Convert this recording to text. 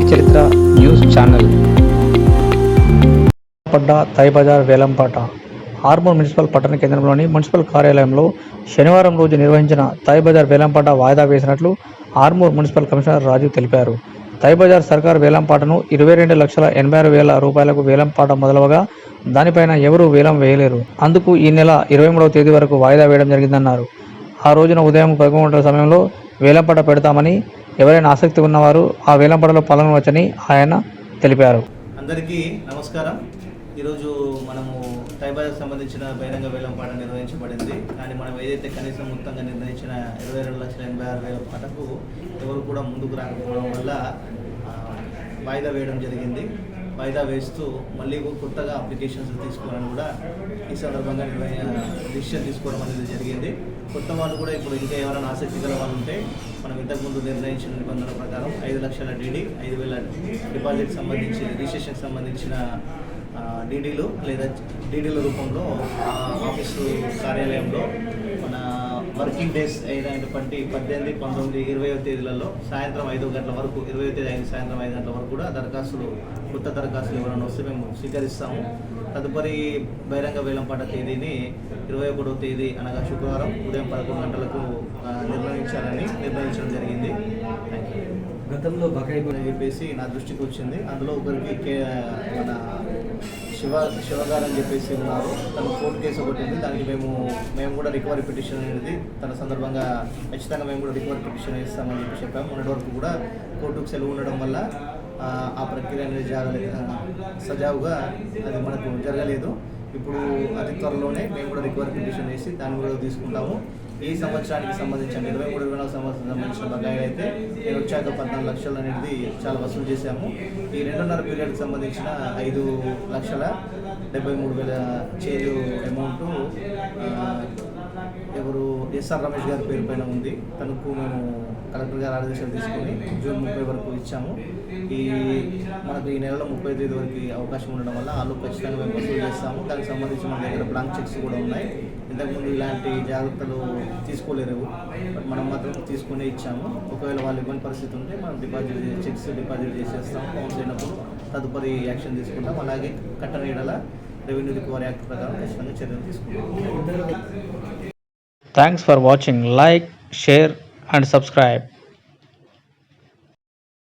నేటి చరిత్ర news channel. పడ్డ తైబజార్ వేలంపాట ఆర్మూర్ మున్సిపల్ పట్టణ కేంద్రంలోని మున్సిపల్ కార్యాలయంలో శనివారం రోజు నిర్వహించిన తైబజార్ వేలంపాట వాయిదా వేసినట్లు ఆర్మూర్ మున్సిపల్ కమిషనర్ రాజు తెలిపారు. తైబజార్ సర్కార్ వేలంపాటను ఇరవై రెండు లక్షల ఎనభై ఆరు వేల రూపాయలకు వేలంపాట మొదలవగా దానిపైన ఎవరూ వేలం వేయలేరు. అందుకు ఈ నెల ఇరవై మూడవ తేదీ వరకు వాయిదా వేయడం జరిగిందన్నారు. ఆ రోజున ఉదయం పదకొండు సమయంలో వేలంపాట పెడతామని ఎవరైనా ఆసక్తి ఉన్నవారు ఆ వేలంపాటలో పాల్గొనవచ్చని ఆయన తెలిపారు. అందరికీ నమస్కారం. ఈరోజు మనము టైబార్కి సంబంధించిన బహిరంగ వేలం పాట నిర్వహించబడింది. కానీ మనం ఏదైతే కనీసం మొత్తంగా నిర్ణయించిన ఇరవై రెండు లక్షల ఎనభై ఆరు వేల పాటకు ఎవరు కూడా ముందుకు రాకపోవడం వల్ల వాయిదా వేయడం జరిగింది. వాయిదా వేస్తూ మళ్ళీ కొత్తగా అప్లికేషన్స్ తీసుకోవాలని కూడా ఈ సందర్భంగా డిసిషన్ తీసుకోవడం అనేది జరిగింది. కొత్త వాళ్ళు కూడా ఇప్పుడు ఇంకా ఎవరైనా ఆసక్తి గల వాళ్ళు ఉంటే మనం ఇంతకుముందు నిర్ణయించిన నిబంధనల ప్రకారం ఐదు లక్షల డీడీ ఐదు వేల డిపాజిట్ సంబంధించి రిజిస్ట్రేషన్కి సంబంధించిన డీడీలు లేదా డీడీల రూపంలో ఆఫీసు కార్యాలయంలో మన వర్కింగ్ డేస్ అయినటువంటి పద్దెనిమిది పంతొమ్మిది ఇరవై తేదీలలో సాయంత్రం ఐదు గంటల వరకు ఇరవై తేదీ ఐదు సాయంత్రం ఐదు గంటల వరకు కూడా దరఖాస్తులు కొత్త దరఖాస్తులు ఎవరైనా వస్తే మేము స్వీకరిస్తాము. తదుపరి బహిరంగ వేలంపాట తేదీని ఇరవై ఒకటో తేదీ అనగా శుక్రవారం ఉదయం పదకొండు గంటలకు నిర్ణయించాలని నిర్ణయించడం జరిగింది. గతంలో బకాయి చెప్పేసి నా దృష్టికి వచ్చింది. అందులో ఒకరికి మన శివ శివగారు అని చెప్పేసి ఉన్నారు. తన కోర్టు కేసు ఒకటి ఉంది దానికి మేము మేము కూడా రికవరీ పిటిషన్ అనేది తన సందర్భంగా ఖచ్చితంగా మేము కూడా రికవరీ పిటిషన్ ఇస్తామని చెప్పి చెప్పాము. మొన్నటి వరకు కూడా కోర్టుకు సెలవు ఉండడం వల్ల ఆ, ఆ ప్రక్రియ అనేది జరగలేదు. సజావుగా అది మనకు జరగలేదు. ఇప్పుడు అతి త్వరలోనే మేము కూడా రికవరీ పిటిషన్ వేసి దాన్ని కూడా తీసుకుంటాము. ఈ సంవత్సరానికి సంబంధించిన ఇరవై మూడు ఇరవై నాలుగు సంవత్సరం సంబంధించిన బకాయిలు అయితే నేను వచ్చాక పద్నాలుగు లక్షలు అనేది చాలా వసూలు చేశాము. ఈ రెండున్నర పీరియడ్కి సంబంధించిన ఐదు లక్షల డెబ్బై మూడు వేల చేరు అమౌంట్ ఎవరు ఎస్ఆర్ రమేష్ గారి పేరు పైన ఉంది. తనకు మేము కలెక్టర్ గారు ఆదేశాలు తీసుకొని జూన్ ముప్పై వరకు ఇచ్చాము. ఈ మనకు ఈ నెలలో ముప్పై తేదీ వరకు అవకాశం ఉండడం వల్ల వాళ్ళు ఖచ్చితంగా మేము వసూలు చేస్తాము. దానికి సంబంధించి మన దగ్గర బ్లాంక్ చెక్స్ కూడా ఉన్నాయి. ఇంతకుముందు ఇలాంటి జాగ్రత్తలు తీసుకోలేరు బట్ మనం మాత్రం తీసుకునే ఇచ్చాము. ఒకవేళ వాళ్ళు ఇవ్వని పరిస్థితి ఉంటే మనం డిపాజిట్ చెక్స్ డిపాజిట్ చేసేస్తాం. ఫోన్ అయినప్పుడు తదుపరి యాక్షన్ తీసుకుంటాం. అలాగే కట్టనీడల రెవెన్యూ రికవరీ యాక్ట్ ప్రకారం ఖచ్చితంగా చర్యలు తీసుకుంటాం. Thanks for watching like share and subscribe